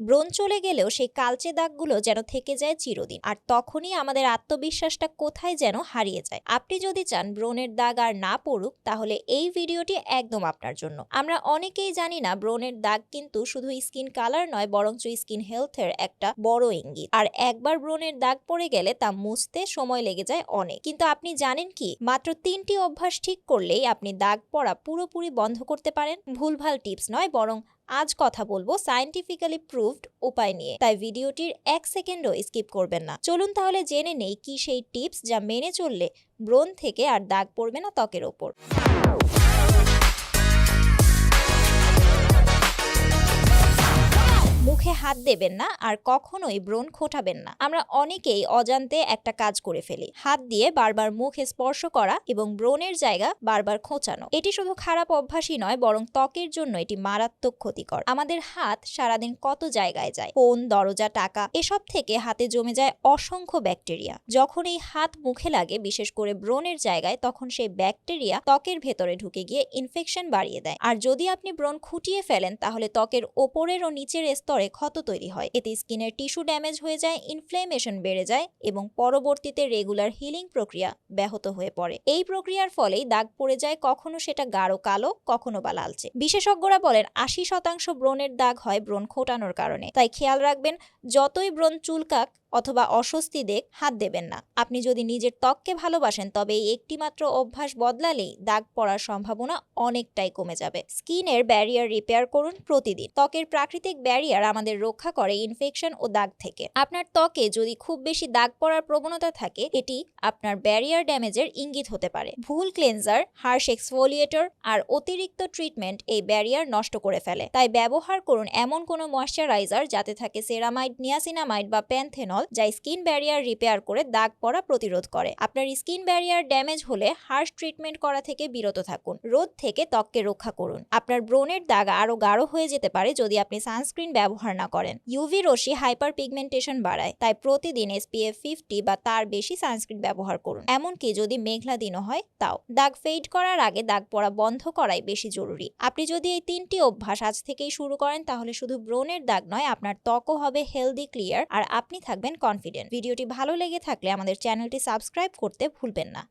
ব্রণ চলে গেলেও সেই কালচে দাগগুলো যেন থেকে যায় চিরদিন। আর তখনই আমাদের আত্মবিশ্বাসটা কোথায় যেন হারিয়ে যায়। আপনি যদি চান ব্রণের দাগ আর না পড়ুক, তাহলে এই ভিডিওটি একদম আপনার জন্য। আমরা অনেকেই জানি না ব্রণের দাগ কিন্তু শুধু স্কিন কালার নয়, বরঞ্চ স্কিন হেলথের একটা বড় ইঙ্গিত। আর একবার ব্রণের দাগ পড়ে গেলে তা মুছতে সময় লেগে যায় অনেক। কিন্তু আপনি জানেন কি? মাত্র তিনটি অভ্যাস ঠিক করলেই আপনি দাগ পড়া পুরোপুরি বন্ধ করতে পারেন। ভুলভাল টিপস নয়, বরং আজ কথা বলব সায়েন্টিফিক্যালি প্রুভড উপায় নিয়ে। তাই ভিডিওটির এক সেকেন্ডও স্কিপ করবেন না। চলুন তাহলে জেনে নেই কি সেই টিপস যা মেনে চললে ব্রণ থেকে আর দাগ পড়বে না ত্বকের ওপর। দেবেন না আর কখনোই ব্রণ খোটাবেন না। আমরা অনেকেই অজান্তে একটা কাজ করে ফেলি। হাত দিয়ে বারবার মুখে স্পর্শ করা এবং ব্রণের জায়গা বারবার খোঁচানো। এটি শুধু খারাপ অভ্যাসই নয়, বরং ত্বকের জন্য এটি মারাত্মক ক্ষতিকর। আমাদের হাত সারাদিন কত জায়গায় যায়? ফোন, দরজা, টাকা, এসব থেকে হাতে জমে যায় অসংখ্য ব্যাকটেরিয়া। যখন এই হাত মুখে লাগে, বিশেষ করে ব্রণের জায়গায়, তখন সেই ব্যাকটেরিয়া ত্বকের ভেতরে ঢুকে গিয়ে ইনফেকশন বাড়িয়ে দেয়। আর যদি আপনি ব্রণ খুঁটিয়ে ফেলেন, তাহলে ত্বকের ওপরের ও নিচের স্তরে ক্ষত তৈরি হয়। এতে স্কিনের টিস্যু ড্যামেজ হয়ে যায় ইনফ্লেমেশন বেড়ে যায় এবং পরবর্তীতে রেগুলার হিলিং প্রক্রিয়া ব্যাহত হয়ে পড়ে। এই প্রক্রিয়ার ফলেই দাগ পড়ে যায়, কখনো সেটা গাঢ় কালো, কখনো বা লালচে। বিশেষজ্ঞরা বলেন, আশি শতাংশ ব্রণের দাগ হয় ব্রণ খোটানোর কারণে। তাই খেয়াল রাখবেন, যতই ব্রণ চুলকাক অথবা অস্বস্তি দেখ, হাত দেবেন না। আপনি যদি নিজের ত্বককে ভালোবাসেন, তবে এই একটিমাত্র অভ্যাস বদলালেই দাগ পড়ার সম্ভাবনা অনেকটাই কমে যাবে। স্কিনের ব্যারিয়ার রিপেয়ার করুন প্রতিদিন। ত্বকের প্রাকৃতিক ব্যারিয়ার আমাদের রক্ষা করে ইনফেকশন ও দাগ থেকে। আপনার ত্বকে যদি খুব বেশি দাগ পড়ার প্রবণতা থাকে, এটি আপনার ব্যারিয়ার ড্যামেজের ইঙ্গিত হতে পারে। ভুল ক্লেনজার, হার্শ এক্সফোলিয়েটর আর অতিরিক্ত ট্রিটমেন্ট এই ব্যারিয়ার নষ্ট করে ফেলে। তাই ব্যবহার করুন এমন কোনো ময়শ্চারাইজার যাতে থাকে সেরামাইড, নিয়াসিনামাইড বা প্যানথেনল যা স্কিন ব্যারিয়ার রিপেয়ার করে দাগ পড়া প্রতিরোধ করে। আপনার স্কিন ব্যারিয়ার ড্যামেজ হলে হার্শ ট্রিটমেন্ট করা থেকে বিরত থাকুন। রোদ থেকে ত্বককে রক্ষা করুন। আপনার ব্রণের দাগ আরও গাঢ় হয়ে যেতে পারে যদি আপনি সানস্ক্রিন ব্যবহার না করেন। ইউভি রশ্মি হাইপার পিগমেন্টেশন বাড়ায়, তাই প্রতিদিন এসপিএফ ফিফটি বা তার বেশি সানস্ক্রিন ব্যবহার করুন। এমনকি যদি মেঘলা দিনও হয়, তাও। দাগ ফেড করার আগে দাগ পড়া বন্ধ করাই বেশি জরুরি। আপনি যদি এই তিনটি অভ্যাস আজ থেকেই শুরু করেন, তাহলে শুধু ব্রণের দাগ নয়, আপনার ত্বকও হবে হেলদি ক্লিয়ার আর আপনি থাকবেন কনফিডেন্ট ভিডিওটি ভালো লেগে থাকলে আমাদের চ্যানেলটি সাবস্ক্রাইব করতে ভুলবেন না।